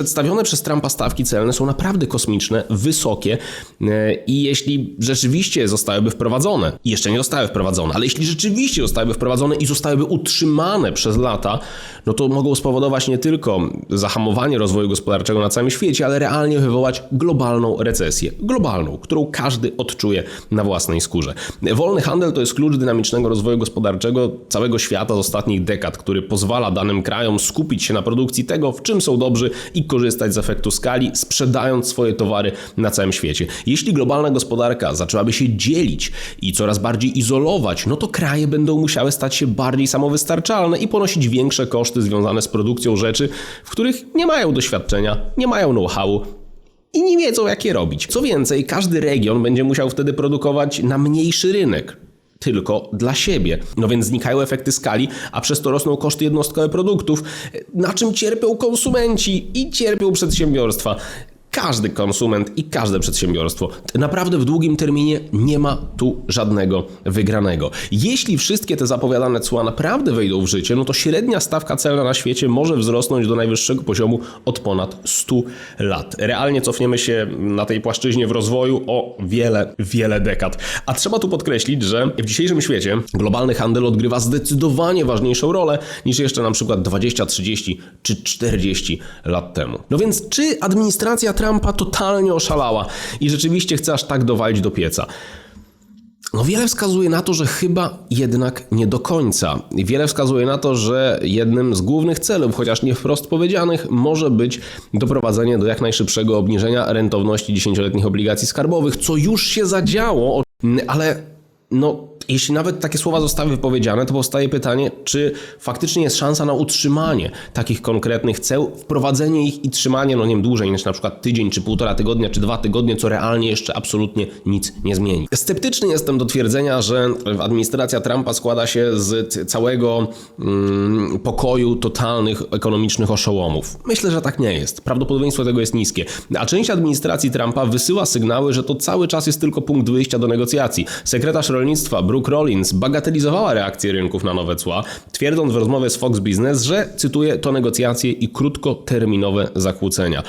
Przedstawione przez Trumpa stawki celne są naprawdę kosmiczne, wysokie e, i jeśli rzeczywiście zostałyby wprowadzone, jeszcze nie zostały wprowadzone, ale jeśli rzeczywiście zostałyby wprowadzone i zostałyby utrzymane przez lata, no to mogą spowodować nie tylko zahamowanie rozwoju gospodarczego na całym świecie, ale realnie wywołać globalną recesję. Globalną, którą każdy odczuje na własnej skórze. Wolny handel to jest klucz dynamicznego rozwoju gospodarczego całego świata z ostatnich dekad, który pozwala danym krajom skupić się na produkcji tego, w czym są dobrzy i korzystać z efektu skali, sprzedając swoje towary na całym świecie. Jeśli globalna gospodarka zaczęłaby się dzielić i coraz bardziej izolować, no to kraje będą musiały stać się bardziej samowystarczalne i ponosić większe koszty związane z produkcją rzeczy, w których nie mają doświadczenia, nie mają know-howu, i nie wiedzą, jak je robić. Co więcej, każdy region będzie musiał wtedy produkować na mniejszy rynek. Tylko dla siebie. No więc znikają efekty skali, a przez to rosną koszty jednostkowe produktów, na czym cierpią konsumenci i cierpią przedsiębiorstwa. Każdy konsument i każde przedsiębiorstwo. Naprawdę w długim terminie nie ma tu żadnego wygranego. Jeśli wszystkie te zapowiadane cła naprawdę wejdą w życie, no to średnia stawka celna na świecie może wzrosnąć do najwyższego poziomu od ponad 100 lat. Realnie cofniemy się na tej płaszczyźnie w rozwoju o wiele, wiele dekad. A trzeba tu podkreślić, że w dzisiejszym świecie globalny handel odgrywa zdecydowanie ważniejszą rolę niż jeszcze na przykład 20, 30 czy 40 lat temu. No więc czy administracja Trumpa totalnie oszalała i rzeczywiście chce aż tak dowalić do pieca? No wiele wskazuje na to, że chyba jednak nie do końca. Wiele wskazuje na to, że jednym z głównych celów, chociaż nie wprost powiedzianych, może być doprowadzenie do jak najszybszego obniżenia rentowności 10-letnich obligacji skarbowych, co już się zadziało, ale no jeśli nawet takie słowa zostały wypowiedziane, to powstaje pytanie, czy faktycznie jest szansa na utrzymanie takich konkretnych ceł, wprowadzenie ich i trzymanie, no nie wiem, dłużej niż na przykład tydzień, czy półtora tygodnia, czy dwa tygodnie, co realnie jeszcze absolutnie nic nie zmieni. Sceptyczny jestem do twierdzenia, że administracja Trumpa składa się z całego mm, pokoju totalnych ekonomicznych oszołomów. Myślę, że tak nie jest. Prawdopodobieństwo tego jest niskie. A część administracji Trumpa wysyła sygnały, że to cały czas jest tylko punkt wyjścia do negocjacji. Sekretarz rolnictwa Brooke Rollins bagatelizowała reakcję rynków na nowe cła, twierdząc w rozmowie z Fox Business, że, cytuję, to negocjacje i krótkoterminowe zakłócenia.